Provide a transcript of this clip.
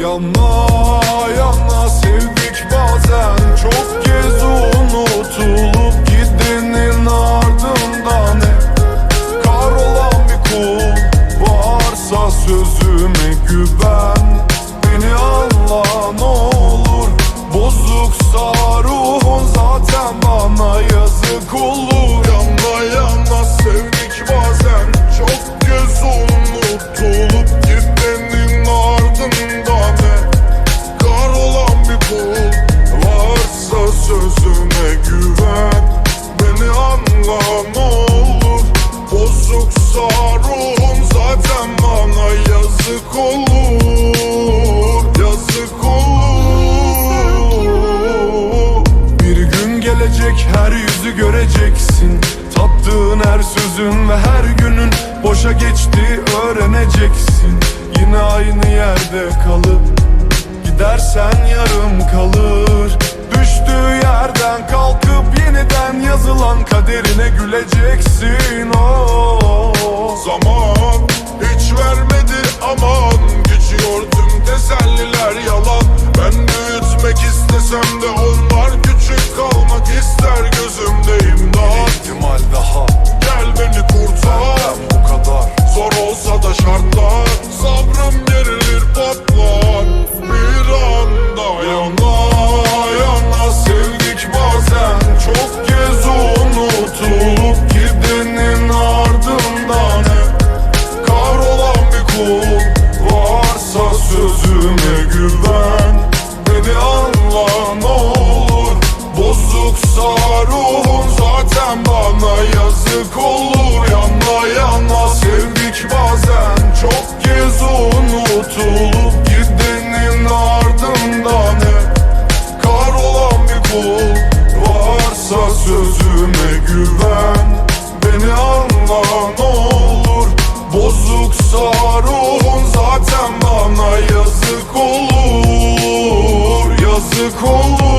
Yana yana sevdik bazen. Çok kez unutulup gidenin ardından hep Kahrolan bir kul varsa sözüme güven. Beni anla ne olur. Bozuksa ruhun zaten bana yazık olur sözün ve her günün boşa geçti öğreneceksin. Yine aynı yerde kalıp Gidersen yarım kalır. Düştüğü yerden kalkıp yeniden yazılan kaderine güleceksin. Oh. Zaman hiç vermedi aman. Geçiyor tüm teselliler yalan. Ben büyütmek istesem de onlar the cold.